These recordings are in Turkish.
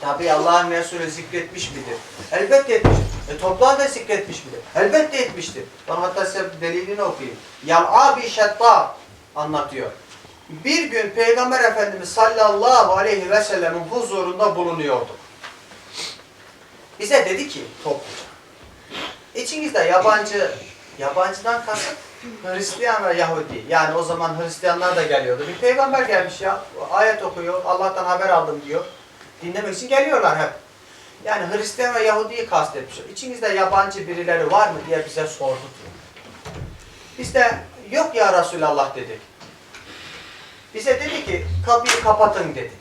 Tabi Allah'ın Resulü zikretmiş midir? Elbette etmiştir. E toprağı da zikretmiş midir? Elbette etmiştir. Ben hatta size delilini okuyayım. Yal'a bi şetta anlatıyor. Bir gün Peygamber Efendimiz sallallahu aleyhi ve sellemin huzurunda bulunuyorduk. Bize dedi ki topluca. İçinizde yabancı, yabancıdan kasıt Hristiyan ve Yahudi. Yani o zaman Hristiyanlar da geliyordu. Bir peygamber gelmiş ya, ayet okuyor, Allah'tan haber aldım diyor. Dinlemek için geliyorlar hep. Yani Hristiyan ve Yahudi'yi kastetmiş. İçinizde yabancı birileri var mı diye bize sordu diyor. Biz de yok ya Resulallah dedik. Bize dedi ki kapıyı kapatın dedi.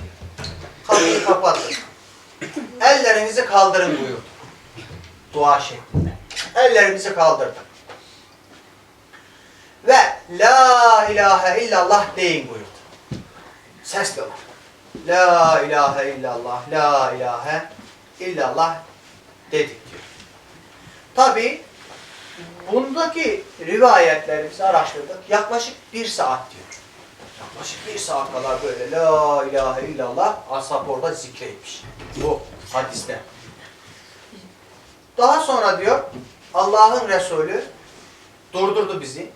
Kapıyı kapatın. Ellerinizi kaldırın buyurdu. Dua şeklinde. Ellerimizi kaldırdık. Ve La ilahe illallah deyin buyurdu. Sesle olur. La ilahe illallah, la ilahe illallah dedik diyor. Tabi bundaki rivayetlerimizi araştırdık. Yaklaşık bir saat diyor. Yaklaşık bir saat kadar böyle la ilahe illallah ashab orada zikreymiş. Bu hadiste. Daha sonra diyor Allah'ın Resulü durdurdu bizi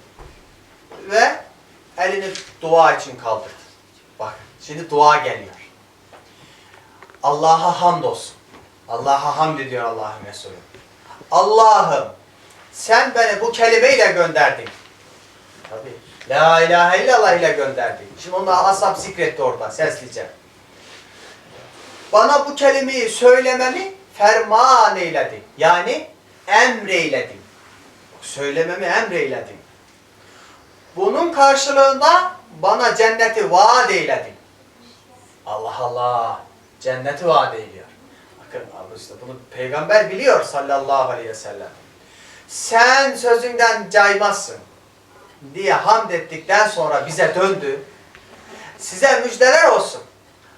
ve elini dua için kaldırdı. Bak şimdi dua geliyor. Allah'a hamdolsun. Allah'a hamd ediyor Allah'ın Resulü. Allah'ım sen beni bu kelimeyle gönderdin. Tabii. La ilahe illallah ile gönderdin. Şimdi onu ashab zikretti orada seslice. Bana bu kelimeyi söylememi ferman eyledin. Yani emreyledin. Söylememi emreyledin. Bunun karşılığında bana cenneti vaat eyledin. Allah Allah. Cenneti vaat ediyor. Bakın abi işte bunu peygamber biliyor sallallahu aleyhi ve sellem. Sen sözünden caymazsın diye hamd ettikten sonra bize döndü. Size müjdeler olsun.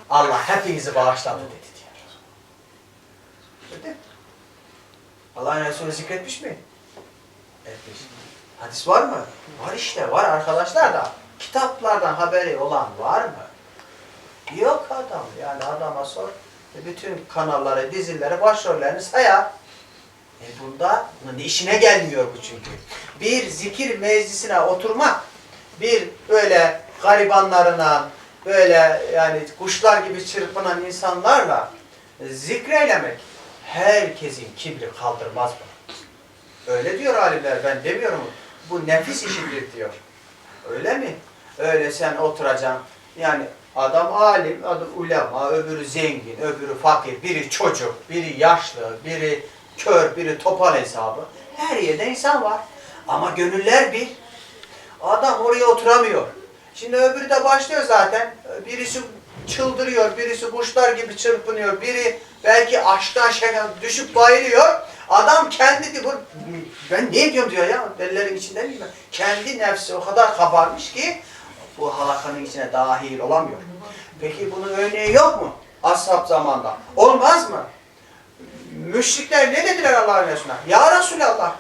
Allah hepinizi bağışladı dedi diyor. Allah'ın Resulü zikretmiş mi? Etmiş. Hadis var mı? Var işte var arkadaşlar da. Kitaplardan haberi olan var mı? Adam. Yani adama sor. E, Bütün kanalları, dizileri, başrollerini sayar. E bunda bunun işine gelmiyor bu çünkü. Bir zikir meclisine oturmak, bir böyle garibanlarına, böyle yani kuşlar gibi çırpınan insanlarla zikreylemek herkesin kibri kaldırmaz bunu. Öyle diyor alimler, ben demiyorum. Bu nefis işidir diyor. Öyle mi? Öyle sen oturacaksın. Yani adam alim, adı ulema, öbürü zengin, öbürü fakir, biri çocuk, biri yaşlı, biri kör, biri topal hesabı. Her yerde insan var. Ama gönüller bir. Adam oraya oturamıyor. Şimdi öbürü de başlıyor zaten. Birisi çıldırıyor, birisi kuşlar gibi çırpınıyor, biri belki aşktan şaka düşüp bayılıyor. Adam kendi diyor, ben ne diyorum diyor ya, delilerin içinde miyim ben? Kendi nefsi o kadar kabarmış ki bu halakanın içine dahil olamıyor. Peki bunun örneği yok mu? Ashab zamanda. Olmaz mı? Müşrikler ne dediler Allah'ın Resulüne? Ya Resulallah.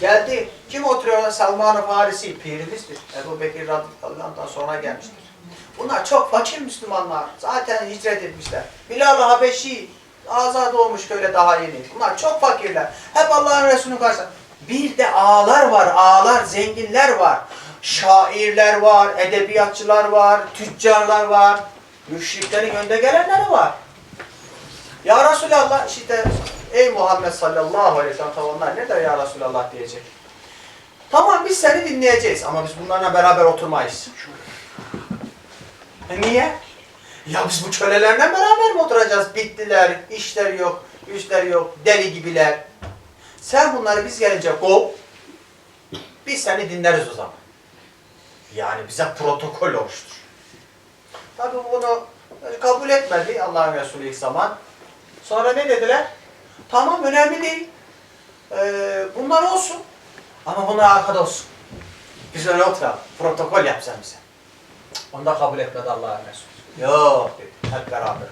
Geldi. Kim oturuyor orada? Salman-ı Farisi. Pirimizdir. Ebu Bekir radıyallahu sonra gelmiştir. Bunlar çok fakir Müslümanlar. Zaten hicret etmişler. Bilal-ı Habeşi azad olmuş köyle daha yeni. Bunlar çok fakirler. Hep Allah'ın Resulü'nün karşısında. Bir de ağalar var, ağalar, zenginler var. Şairler var, edebiyatçılar var, tüccarlar var. Müşriklerin önde gelenleri var. Ya Resulallah işte ey Muhammed sallallahu aleyhi ve sellem tamam onlar ne der ya Resulallah diyecek. Tamam biz seni dinleyeceğiz ama biz bunlarla beraber oturmayız. E niye? Ya biz bu kölelerle beraber mi oturacağız? Bittiler, işler yok, güçler yok, deli gibiler. Sen bunları biz gelince kov, biz seni dinleriz o zaman. Yani bize protokol oluştur. Tabi bunu kabul etmedi Allah'ın Resulü ilk zaman. Sonra ne dediler? Tamam önemli değil. Ee, bunlar olsun. Ama bunlar arkada olsun. Biz öyle oturalım. Protokol yap bize. Onu da kabul etmedi Allah'ın Resulü. Yok dedi. Hep beraber.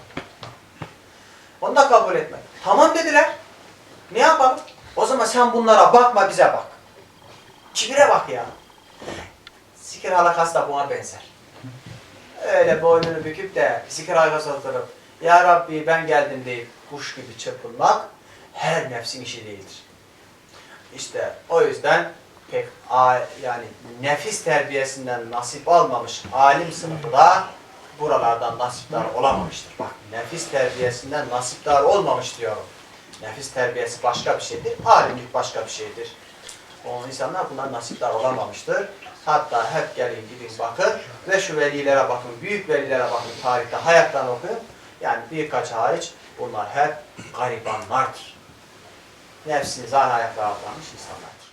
Onu da kabul etmedi. Tamam dediler. Ne yapalım? O zaman sen bunlara bakma bize bak. Kibire bak ya. Zikir halakası da buna benzer. Öyle boynunu büküp de zikir halakası oturup Ya Rabbi ben geldim deyip kuş gibi çırpınmak her nefsin işi değildir. İşte o yüzden pek yani nefis terbiyesinden nasip almamış alim sınıfı da buralardan nasipdar olamamıştır. Bak nefis terbiyesinden nasipdar olmamış diyorum. Nefis terbiyesi başka bir şeydir, alimlik başka bir şeydir. O insanlar bunlar nasipdar olamamıştır. Hatta hep gelin gidin bakın ve şu velilere bakın, büyük velilere bakın tarihte hayatlarını okuyun. Yani birkaç hariç bunlar hep garibanlardır. Nefsini zar ayaklara atlamış insanlardır.